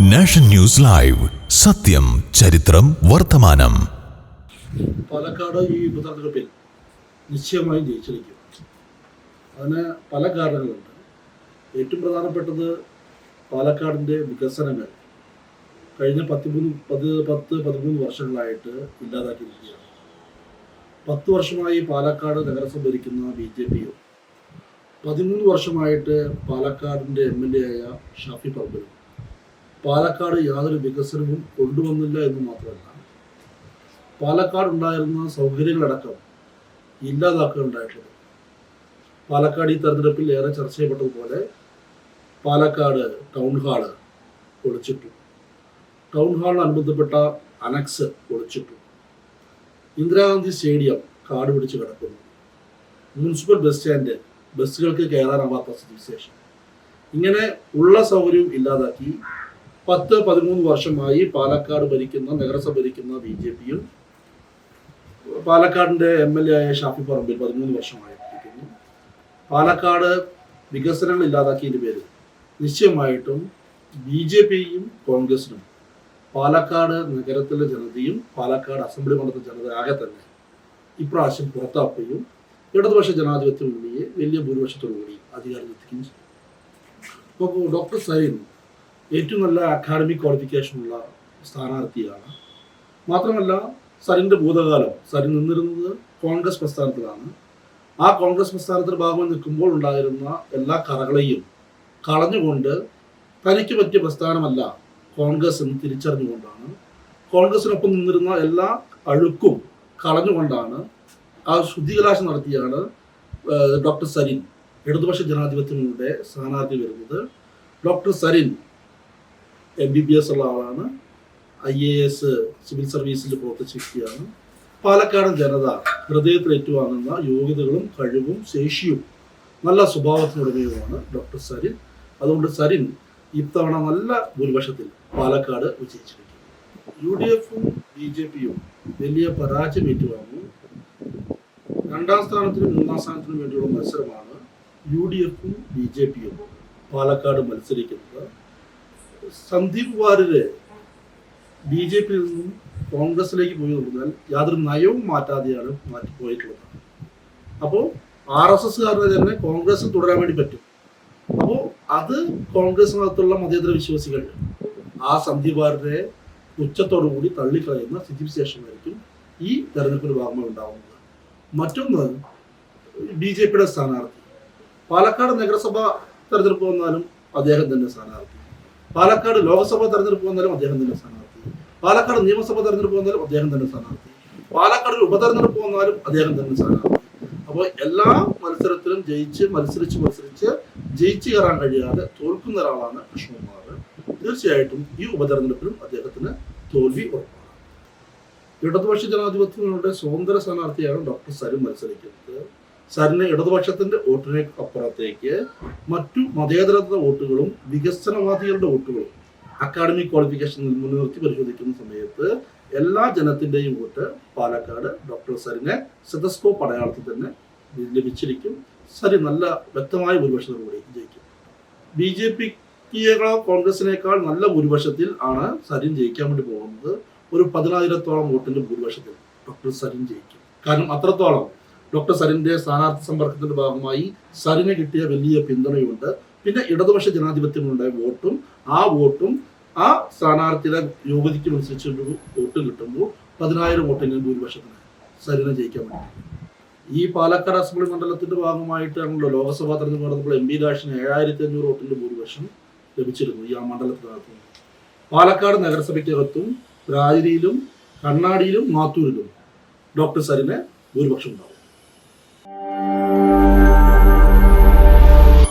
Nation news live. സത്യം ചരിത്രം വർത്തമാനം. പാലക്കാട് ഈ ഉപതെരഞ്ഞെടുപ്പിൽ നിശ്ചയമായും ജയിച്ചിരിക്കും. അതിന് പല കാരണങ്ങളുണ്ട്. ഏറ്റവും പ്രധാനപ്പെട്ടത് പാലക്കാടിന്റെ വികസനങ്ങൾ കഴിഞ്ഞ പത്തിമൂന്ന് പത് പത്ത് പതിമൂന്ന് വർഷങ്ങളായിട്ട് ഇല്ലാതാക്കിയിരിക്കുകയാണ്. പത്ത് വർഷമായി പാലക്കാട് നഗരസഭ ഭരിക്കുന്ന ബി ജെ പിയും പതിമൂന്ന് വർഷമായിട്ട് പാലക്കാടിന്റെ എം എൽ എ ആയ ഷാഫി പറമ്പിലും പാലക്കാട് യാതൊരു വികസനവും കൊണ്ടുവന്നില്ല എന്ന് മാത്രമല്ല പാലക്കാട് ഉണ്ടായിരുന്ന സൗകര്യങ്ങളടക്കം ഇല്ലാതാക്കുകയുണ്ടായിട്ടുള്ളത് പാലക്കാട് ഈ തെരഞ്ഞെടുപ്പിൽ ഏറെ ചർച്ച ചെയ്യപ്പെട്ടതുപോലെ പാലക്കാട് ടൗൺ ഹാൾ പൊളിച്ചിട്ടു. ടൗൺ ഹാളിനനുബന്ധപ്പെട്ട അനക്സ് പൊളിച്ചിട്ടു. ഇന്ദിരാഗാന്ധി സ്റ്റേഡിയം കാട് പിടിച്ച് കിടക്കുന്നു. മുനിസിപ്പൽ ബസ് സ്റ്റാൻഡ് ബസ്സുകൾക്ക് കയറാനാവാത്ത സ്ഥിതിവിശേഷം. ഇങ്ങനെ ഉള്ള സൗകര്യവും ഇല്ലാതാക്കി പത്ത് പതിമൂന്ന് വർഷമായി പാലക്കാട് ഭരിക്കുന്ന നഗരസഭ ഭരിക്കുന്ന ബി ജെ പിയും പാലക്കാടിന്റെ എം എൽ എ ആയ ഷാഫി പറമ്പിൽ പതിമൂന്ന് വർഷമായിരിക്കുന്നു പാലക്കാട് വികസനങ്ങൾ ഇല്ലാതാക്കിയതിന്റെ പേരിൽ നിശ്ചയമായിട്ടും ബി ജെ പിയും കോൺഗ്രസിനും പാലക്കാട് നഗരത്തിലെ ജനതയും പാലക്കാട് അസംബ്ലി മണ്ഡലത്തിലെ ജനത ആകെ തന്നെ ഇപ്രാവശ്യം പുറത്താക്കുകയും ഇടതുപക്ഷ ജനാധിപത്യ മുന്നണിയെ വലിയ ഭൂരിപക്ഷത്തോടുകൂടി അധികാരത്തിലെത്തിക്കുകയും ചെയ്യും അപ്പോൾ ഡോക്ടർ സൈൻ ഏറ്റവും നല്ല അക്കാഡമിക് ക്വാളിഫിക്കേഷനുള്ള സ്ഥാനാർത്ഥിയാണ്. മാത്രമല്ല സരിന്റെ ഭൂതകാലം സരി നിന്നിരുന്നത് കോൺഗ്രസ് പ്രസ്ഥാനത്തിലാണ്. ആ കോൺഗ്രസ് പ്രസ്ഥാനത്തിന്റെ ഭാഗമായി നിൽക്കുമ്പോൾ ഉണ്ടായിരുന്ന എല്ലാ കറകളെയും കളഞ്ഞുകൊണ്ട് തനിക്ക് പറ്റിയ പ്രസ്ഥാനമല്ല കോൺഗ്രസ് എന്ന് തിരിച്ചറിഞ്ഞുകൊണ്ടാണ്. കോൺഗ്രസിനൊപ്പം നിന്നിരുന്ന എല്ലാ അഴുക്കും കളഞ്ഞുകൊണ്ടാണ് ആ ശുദ്ധികലാശം നടത്തിയാണ് ഡോക്ടർ സരിൻ ഇടതുപക്ഷ ജനാധിപത്യങ്ങളുടെ സ്ഥാനാർത്ഥി വരുന്നത്. Doctor Sarin M B B S ഉള്ള ആളാണ്. ഐ എ എസ് സിവിൽ സർവീസിൽ പ്രവർത്തിച്ച വ്യക്തിയാണ്. പാലക്കാട് ജനത ഹൃദയത്തിൽ ഏറ്റുവാങ്ങുന്ന യോഗ്യതകളും കഴിവും ശേഷിയും നല്ല സ്വഭാവത്തിനുടമയുമാണ് ഡോക്ടർ സരിൻ. അതുകൊണ്ട് സരിൻ ഇത്തവണ നല്ല ഭൂരിപക്ഷത്തിൽ പാലക്കാട് വിജയിച്ചിരിക്കും യു ഡി എഫും ബി ജെ പിയും വലിയ പരാജയം ഏറ്റുവാങ്ങും രണ്ടാം സ്ഥാനത്തിനും മൂന്നാം സ്ഥാനത്തിനും വേണ്ടിയുള്ള മത്സരമാണ് യു ഡി എഫും ബി ജെ പിയും പാലക്കാട് മത്സരിക്കുന്നത്. സന്ദീപ് വാര്യര് ബി ജെ പിയിൽ നിന്നും കോൺഗ്രസിലേക്ക് പോയി നോക്കിയാൽ യാതൊരു നയവും മാറ്റാതെയാണ് മാറ്റിപ്പോയിട്ടുള്ളത് അപ്പോൾ ആർ എസ് എസ്കാരനെ തന്നെ കോൺഗ്രസിൽ തുടരാൻ വേണ്ടി പറ്റും. അപ്പോൾ അത് കോൺഗ്രസിനകത്തുള്ള മതേതര വിശ്വാസികൾ ആ സന്ദീപ് വാര്യരെ ഉച്ചത്തോടു കൂടി തള്ളിക്കളയുന്ന സ്ഥിതിവിശേഷമായിരിക്കും ഈ തെരഞ്ഞെടുപ്പിന് ഭാഗമായി ഉണ്ടാവുന്നത്. മറ്റൊന്ന് ബി ജെ പിയുടെ സ്ഥാനാർത്ഥി. പാലക്കാട് നഗരസഭ തെരഞ്ഞെടുപ്പ് വന്നാലും അദ്ദേഹം തന്നെ സ്ഥാനാർത്ഥി. പാലക്കാട് ലോക്സഭാ തെരഞ്ഞെടുപ്പ് വന്നാലും അദ്ദേഹം തന്നെ സ്ഥാനാർത്ഥി. പാലക്കാട് നിയമസഭാ തെരഞ്ഞെടുപ്പ് വന്നാലും അദ്ദേഹം തന്നെ സ്ഥാനാർത്ഥി. പാലക്കാട് ഉപതെരഞ്ഞെടുപ്പ് വന്നാലും അദ്ദേഹം തന്നെ സ്ഥാനാർത്ഥി. അപ്പോൾ എല്ലാ മത്സരത്തിലും ജയിച്ച് മത്സരിച്ച് മത്സരിച്ച് ജയിച്ചു കയറാൻ കഴിയാതെ തോൽക്കുന്ന ഒരാളാണ് കൃഷ്ണകുമാർ. തീർച്ചയായിട്ടും ഈ ഉപതെരഞ്ഞെടുപ്പിലും അദ്ദേഹത്തിന് തോൽവി ഉറപ്പാണ്. ഇടതുപക്ഷ ജനാധിപത്യങ്ങളുടെ സ്വതന്ത്ര സ്ഥാനാർത്ഥിയാണ് ഡോക്ടർ സരും മത്സരിക്കുന്നത്. സരിന് ഇടതുപക്ഷത്തിന്റെ വോട്ടിനെ അപ്പുറത്തേക്ക് മറ്റു മതേതരത്വ വോട്ടുകളും വികസനവാദികളുടെ വോട്ടുകളും അക്കാഡമിക് ക്വാളിഫിക്കേഷൻ മുൻനിർത്തി പരിശോധിക്കുന്ന സമയത്ത് എല്ലാ ജനത്തിന്റെയും വോട്ട് പാലക്കാട് ഡോക്ടർ സരിനെ സെതസ്കോപ്പ് അടയാളത്തിൽ തന്നെ ലഭിച്ചിരിക്കും. സരി നല്ല വ്യക്തമായ ഭൂരിപക്ഷത്തോടുകൂടി ജയിക്കും. ബി ജെ പിയേക്കാൾ കോൺഗ്രസിനേക്കാൾ നല്ല ഭൂരിപക്ഷത്തിൽ ആണ് സരിൻ ജയിക്കാൻ വേണ്ടി പോകുന്നത്. ഒരു പതിനായിരത്തോളം വോട്ടിന്റെ ഭൂരിപക്ഷത്തിൽ ഡോക്ടർ സരിൻ ജയിക്കും. കാരണം അത്രത്തോളം ഡോക്ടർ സരിന്റെ സ്ഥാനാർത്ഥി സമ്പർക്കത്തിന്റെ ഭാഗമായി സരിന് കിട്ടിയ വലിയ പിന്തുണയുണ്ട് പിന്നെ ഇടതുപക്ഷ ജനാധിപത്യങ്ങളുണ്ടായ വോട്ടും ആ വോട്ടും ആ സ്ഥാനാർത്ഥിയുടെ യോഗ്യതയ്ക്ക് അനുസരിച്ച് ഒരു വോട്ട് കിട്ടുമ്പോൾ പതിനായിരം വോട്ടെങ്കിലും ഭൂരിപക്ഷത്തിന് സരിനെ ജയിക്കാൻ വേണ്ടി ഈ പാലക്കാട് അസംബ്ലി മണ്ഡലത്തിന്റെ ഭാഗമായിട്ടാണല്ലോ ലോക്സഭാ തെരഞ്ഞെടുപ്പ് നടന്നപ്പോൾ എം പി രാഷിന് ഏഴായിരത്തി അഞ്ഞൂറ് വോട്ടിന്റെ ഭൂരിപക്ഷം ലഭിച്ചിരുന്നു ഈ ആ മണ്ഡലത്തിനകത്ത് പാലക്കാട് നഗരസഭയ്ക്കകത്തും രാജരിയിലും കണ്ണാടിയിലും മാത്തൂരിലും ഡോക്ടർ സരിന് ഭൂരിപക്ഷം ഉണ്ടാവും.